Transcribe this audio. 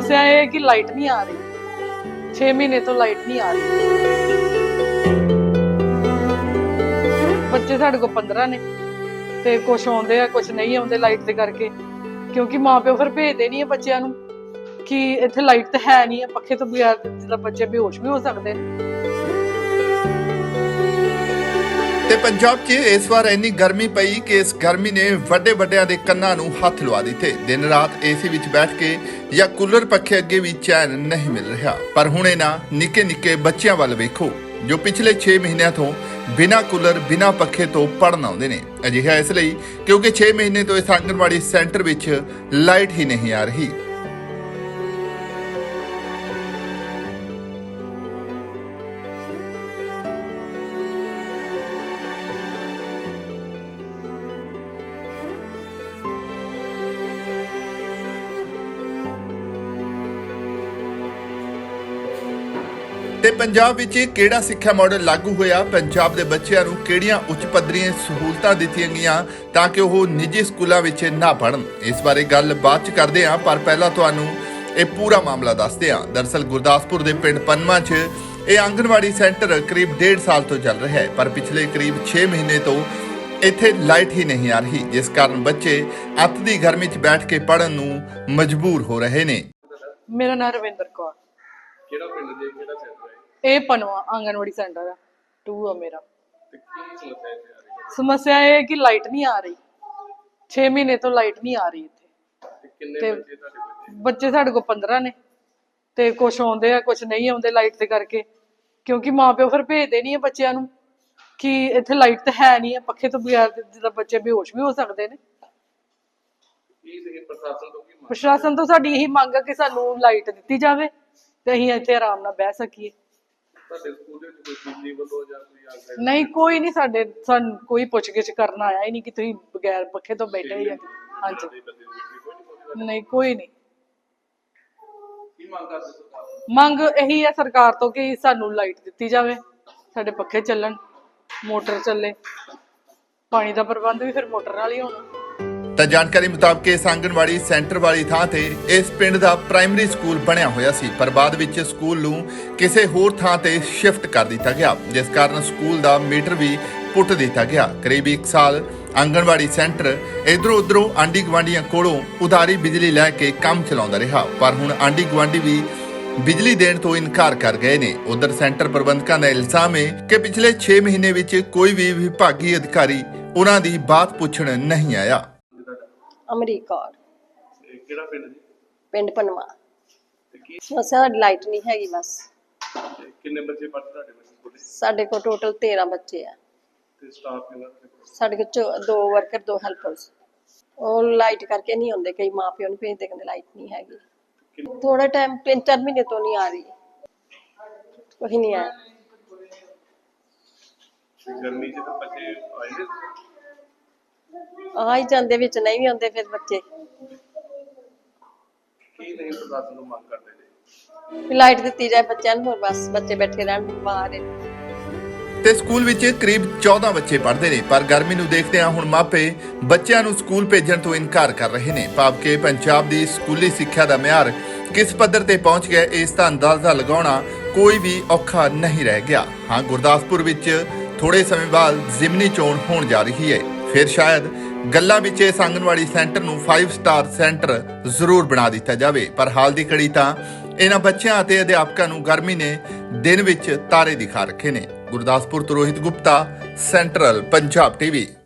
ਸਮੱਸਿਆ ਇਹ ਹੈ ਕਿ ਲਾਈਟ ਨਹੀਂ ਆ ਰਹੀ। 6 ਮਹੀਨੇ ਤੋਂ ਲਾਈਟ ਨਹੀਂ ਆ ਰਹੀ। ਬੱਚੇ ਸਾਡੇ ਕੋਲ 15 ਨੇ ਤੇ ਕੁਝ ਆਉਂਦੇ ਆ ਕੁਝ ਨਹੀਂ ਆਉਂਦੇ ਲਾਈਟ ਦੇ ਕਰਕੇ। ਕਿਉਂਕਿ ਮਾਪਿਓ ਫਿਰ ਭੇਜਦੇ ਨਹੀਂ ਆ ਬੱਚਿਆਂ ਨੂੰ ਕਿ ਇੱਥੇ ਲਾਈਟ ਤਾਂ ਹੈ ਨਹੀਂ ਆ, ਪੱਖੇ ਤੋਂ ਬਗੈਰ ਜਿਹੜਾ ਬੱਚੇ ਬੇਹੋਸ਼ ਵੀ ਹੋ ਸਕਦੇ ਨੇ। ਤੇ ਪੰਜਾਬ 'ਚ ਇਸ ਵਾਰ ਇੰਨੀ ਗਰਮੀ ਪਈ ਕਿ ਇਸ ਗਰਮੀ ਨੇ ਵੱਡੇ ਵੱਡਿਆਂ ਦੇ ਕੰਨਾਂ ਨੂੰ ਹੱਥ ਲਵਾ ਦਿੱਤੇ। ਦਿਨ ਰਾਤ ਏਸੀ ਵਿੱਚ ਬੈਠ ਕੇ ਜਾਂ ਕੂਲਰ ਪੱਖੇ ਅੱਗੇ ਵੀ ਚੈਨ ਨਹੀਂ ਮਿਲ ਰਿਹਾ। ਪਰ ਹੁਣ ਇਹਨਾਂ ਨਿੱਕੇ ਨਿੱਕੇ ਬੱਚਿਆਂ ਵੱਲ ਵੇਖੋ, ਜੋ ਪਿਛਲੇ 6 ਮਹੀਨਿਆਂ ਤੋਂ ਬਿਨਾਂ ਕੂਲਰ, ਬਿਨਾਂ ਪੱਖੇ ਤੋਂ ਪੜਨ ਆਉਂਦੇ ਨੇ। ਅਜਿਹਾ ਇਸ ਲਈ ਕਿਉਂਕਿ 6 ਮਹੀਨੇ ਤੋਂ ਇਸ ਆਂਗਣਵਾੜੀ ਸੈਂਟਰ ਵਿੱਚ ਲਾਈਟ ਹੀ ਨਹੀਂ ਆ ਰਹੀ। ਤੇ ਪੰਜਾਬ ਵਿੱਚ ਕਿਹੜਾ ਸਿੱਖਿਆ ਮਾਡਲ ਲਾਗੂ ਹੋਇਆ? ਪੰਜਾਬ ਦੇ ਬੱਚਿਆਂ ਨੂੰ ਕਿਹੜੀਆਂ ਉੱਚ ਪੱਧਰੀਆਂ ਸਹੂਲਤਾਂ ਦਿੱਤੀਆਂ ਗਈਆਂ ਤਾਂ ਕਿ ਉਹ ਨਿੱਜੀ ਸਕੂਲਾਂ ਵਿੱਚ ਨਾ ਪੜ੍ਹਨ? ਇਸ ਬਾਰੇ ਗੱਲ ਬਾਅਦ ਚ ਕਰਦੇ ਹਾਂ, ਪਰ ਪਹਿਲਾਂ ਤੁਹਾਨੂੰ ਇਹ ਪੂਰਾ ਮਾਮਲਾ ਦੱਸਦੇ ਹਾਂ। ਦਰਸਲ ਗੁਰਦਾਸਪੁਰ ਦੇ ਪਿੰਡ ਪਨਮਾ 'ਚ ਇਹ ਆਂਗਣਵਾੜੀ ਸੈਂਟਰ ਕਰੀਬ 1.5 ਸਾਲ ਤੋਂ ਚੱਲ ਰਿਹਾ ਹੈ, ਪਰ ਪਿਛਲੇ ਕਰੀਬ 6 ਮਹੀਨੇ ਤੋਂ ਇੱਥੇ ਲਾਈਟ ਹੀ ਨਹੀਂ ਆ ਰਹੀ, ਜਿਸ ਕਾਰਨ ਬੱਚੇ ਅੱਤ ਦੀ ਗਰਮੀ 'ਚ ਬੈਠ ਕੇ ਪੜ੍ਹਨ ਨੂੰ ਮਜਬੂਰ ਹੋ ਰਹੇ ਨੇ। ਮੇਰਾ ਨਾਮ ਰਵਿੰਦਰ ਕੌਰ। ਕਿਹੜਾ ਪਿੰਡ ਦੇ ਕਿਹੜਾ ਸੈਂਟਰ ਹੈ? ਇਹ ਪਨਵਾ ਆਂਗਨਵਾੜੀ ਸੈਂਟਰ ਆ। 2 ਆ ਮੇਰਾ। ਤੇ ਕੀ ਸਮੱਸਿਆ ਇੱਥੇ ਆ ਰਹੀ ਹੈ? ਸਮੱਸਿਆ ਇਹ ਹੈ ਕਿ ਲਾਈਟ ਨਹੀਂ ਆ ਰਹੀ। 6 ਮਹੀਨੇ ਤੋਂ ਲਾਈਟ ਨਹੀਂ ਆ ਰਹੀ ਇੱਥੇ। ਤੇ ਕਿੰਨੇ ਤੇ- ਬੱਚੇ ਤੁਹਾਡੇ ਬੱਚੇ ਬੱਚੇ ਸਾਡੇ ਕੋਲ 15 ਨੇ। ਤੇ ਕੁਝ ਆਉਂਦੇ ਆ ਕੁਝ ਨਹੀਂ ਆਉਂਦੇ ਲਾਈਟ ਦੇ ਕਰਕੇ। ਕਿਉਂਕਿ ਮਾਪਿਓ ਫਿਰ ਭੇਜਦੇ ਨਹੀਂ ਆ ਬੱਚਿਆਂ ਨੂੰ ਕਿ ਇੱਥੇ ਲਾਈਟ ਤਾਂ ਹੈ ਨਹੀਂ ਆ ਪੱਖੇ ਤੋਂ ਬਗੈਰ ਜਿਹਦਾ ਬੱਚੇ ਬੇਹੋਸ਼ ਵੀ ਹੋ ਸਕਦੇ ਨੇ। ਕੀ ਪ੍ਰਸ਼ਾਸਨ ਤੋਂ ਕੀ ਮੰਗ ਪ੍ਰਸ਼ਾਸਨ ਤੋਂ ਸਾਡੀ ਇਹੀ ਮੰਗ ਹੈ ਕਿ ਸਾਨੂੰ ਲਾਈਟ ਦਿੱਤੀ ਜਾਵੇ। ਤੇ ਅਸੀਂ ਇੱਥੇ ਆਰਾਮ ਨਾਲ ਬਹਿ ਸਕੀਏ। ਤੁਹਾਡੇ ਸਕੂਲ ਦੇ ਵਿੱਚ ਕੋਈ ਬਿਜਲੀ ਵੱਲੋਂ ਜਾਂ ਕੋਈ ਆਗਿਆ ਨਹੀਂ ਕੋਈ ਨਹੀਂ ਸਾਡੇ ਸਾਨੂੰ ਕੋਈ ਪੁੱਛਗਿੱਛ ਕਰਨ ਆਇਆ ਹੀ ਨਹੀਂ ਕਿ ਤੁਸੀਂ ਬਗੈਰ ਪੱਖੇ ਤੋਂ ਬੈਠੇ ਜਾਂ ਹਾਂਜੀ। ਨਹੀਂ ਕੋਈ ਨਹੀਂ। ਕੀ ਮੰਗ ਕਰਦੇ ਸਰਕਾਰ ਤੋਂ? ਮੰਗ ਇਹੀ ਹੈ ਸਰਕਾਰ ਤੋਂ ਕਿ ਸਾਨੂੰ ਲਾਈਟ ਦਿੱਤੀ ਜਾਵੇ ਸਾਡੇ ਪੱਖੇ ਚੱਲਣ ਮੋਟਰ ਚੱਲੇ। ਪਾਣੀ ਦਾ ਪ੍ਰਬੰਧ ਵੀ ਫਿਰ ਮੋਟਰ ਨਾਲ ਹੀ ਹੋਣਾ। ਤਾਂ ਜਾਣਕਾਰੀ ਮੁਤਾਬਕ ਇਸ ਆਂਗਣਵਾੜੀ ਸੈਂਟਰ ਵਾਲੀ ਥਾਂ ਤੇ ਇਸ ਪਿੰਡ ਦਾ ਪ੍ਰਾਇਮਰੀ ਸਕੂਲ ਬਣਿਆ ਹੋਇਆ ਸੀ, ਪਰ ਬਾਅਦ ਵਿੱਚ ਸਕੂਲ ਨੂੰ ਕਿਸੇ ਹੋਰ ਥਾਂ ਤੇ ਸ਼ਿਫਟ ਕਰ ਦਿੱਤਾ ਗਿਆ, ਜਿਸ ਕਾਰਨ ਸਕੂਲ ਦਾ ਮੀਟਰ ਵੀ ਪੁੱਟ ਦਿੱਤਾ ਗਿਆ। ਕਰੀਬ 1 ਸਾਲ ਆਂਗਣਵਾੜੀ ਸੈਂਟਰ ਇਧਰੋਂ ਉਧਰੋਂ ਆਂਡੀ ਗਵਾਂਡੀਆਂ ਕੋਲੋਂ ਉਧਾਰੀ ਬਿਜਲੀ ਲੈ ਕੇ ਕੰਮ ਚਲਾਉਂਦਾ ਰਿਹਾ, ਪਰ ਹੁਣ ਆਂਡੀ ਗਵਾਂਡੀ ਵੀ ਬਿਜਲੀ ਦੇਣ ਤੋਂ ਇਨਕਾਰ ਕਰ ਗਏ ਨੇ। ਉਧਰ ਸੈਂਟਰ ਪ੍ਰਬੰਧਕਾਂ ਦਾ ਇਲਜ਼ਾਮ ਹੈ ਕਿ ਪਿਛਲੇ 6 ਮਹੀਨੇ ਵਿੱਚ ਕੋਈ ਵੀ ਵਿਭਾਗੀ ਅਧਿਕਾਰੀ ਉਹਨਾਂ ਦੀ ਬਾਤ ਪੁੱਛਣ ਨਹੀਂ ਆਇਆ। ਅਮਰੀਕ ਕੌਰ ਕਿਹੜਾ ਪਿੰਡ ਜੀ? ਪਿੰਡ ਪਨਵਾ। ਤੇ ਕੀ? ਸਮੱਸਿਆ ਸਾਡੀ ਲਾਈਟ ਨਹੀਂ ਹੈਗੀ ਬਸ। ਤੇ ਕਿੰਨੇ ਬੱਚੇ ਪੜ੍ਹਦੇ ਤੁਹਾਡੇ ਬੱਚੇ ਸਕੂਲ ਸਾਡੇ ਕੋਲ ਟੋਟਲ 13 ਬੱਚੇ ਆ। ਤੇ ਸਟਾਫ ਕਿੰਨਾ ਤੁਹਾਡੇ ਕੋਲ? ਸਾਡੇ ਕੋਲ ਚੋ- ਦੋ ਵਰਕਰ ਦੋ ਹੈਲਪਰਸ ਉਹ ਲਾਈਟ ਕਰਕੇ ਨਹੀਂ ਹੁੰਦੇ ਕਈ ਮਾਪਿਓ ਨੂੰ ਭੇਜਦੇ ਕਹਿੰਦੇ ਲਾਈਟ ਨਹੀਂ ਹੈਗੀ। ਥੋੜਾ ਟਾਈਮ ਤਿੰਨ ਚਾਰ ਮਹੀਨੇ ਤੋਂ ਨਹੀਂ ਆ ਰਹੀ। ਕੋਈ ਨਹੀਂ ਆਇਆ ਤੇ ਗਰਮੀ 'ਚ ਤਾਂ ਬੱਚੇ ਆਏ ਨੇ। ਆ ਹੀ ਜਾਂਦੇ ਵਿੱਚ ਨਹੀਂ ਵੀ ਆਉਂਦੇ ਫਿਰ ਬੱਚੇ। ਕੀ ਨਹੀਂ ਪ੍ਰਸ਼ਾਸਨ ਤੋਂ ਮੰਗ ਕਰਦੇ ਜੀ ਵੀ ਲਾਈਟ ਦਿੱਤੀ ਜਾਏ ਬੱਚਿਆਂ ਨੂੰ ਹੋਰ ਬਸ ਬੱਚੇ ਬੈਠੇ ਰਹਿਣ ਬਾਹਰ। ਤੇ ਸਕੂਲ ਵਿੱਚ ਕਰੀਬ 14 ਬੱਚੇ ਪੜ੍ਹਦੇ ਨੇ ਪਰ ਗਰਮੀ ਨੂੰ ਦੇਖਦਿਆਂ ਹੁਣ ਮਾਪੇ ਬੱਚਿਆਂ ਨੂੰ ਸਕੂਲ ਭੇਜਣ ਤੋਂ ਇਨਕਾਰ ਕਰ ਰਹੇ ਨੇ। ਭਾਵ ਕਿ ਪੰਜਾਬ ਦੀ ਸਕੂਲੀ ਸਿੱਖਿਆ ਦਾ ਮਿਆਰ ਕਿਸ ਪੱਧਰ ਤੇ ਪਹੁੰਚ ਗਿਆ ਇਸ ਦਾ ਅੰਦਾਜ਼ਾ ਲਗਾਉਣਾ ਕੋਈ ਵੀ ਔਖਾ ਨਹੀਂ ਰਹਿ ਗਿਆ। ਹਾਂ ਗੁਰਦਾਸਪੁਰ ਵਿੱਚ ਥੋੜੇ ਸਮੇਂ ਬਾਅਦ ਜ਼ਿਮਨੀ ਚੋਣ ਹੋਣ ਜਾ ਰਹੀ ਹੈ। ਫਿਰ ਸ਼ਾਇਦ ਗੱਲਾਂ ਵਿੱਚ ਇਸ ਆਂਗਣਵਾੜੀ ਸੈਂਟਰ ਨੂੰ 5 ਸਟਾਰ ਸੈਂਟਰ ਜ਼ਰੂਰ ਬਣਾ ਦਿੱਤਾ ਜਾਵੇ। ਪਰ ਹਾਲ ਦੀ ਘੜੀ ਤਾਂ ਇਹਨਾਂ ਬੱਚਿਆਂ ਅਤੇ ਅਧਿਆਪਕਾਂ ਨੂੰ ਗਰਮੀ ਨੇ ਦਿਨ ਵਿੱਚ ਤਾਰੇ ਦਿਖਾ ਰੱਖੇ ਨੇ। ਗੁਰਦਾਸਪੁਰ ਤੋਂ ਰੋਹਿਤ ਗੁਪਤਾ ਸੈਂਟਰਲ ਪੰਜਾਬ ਟੀਵੀ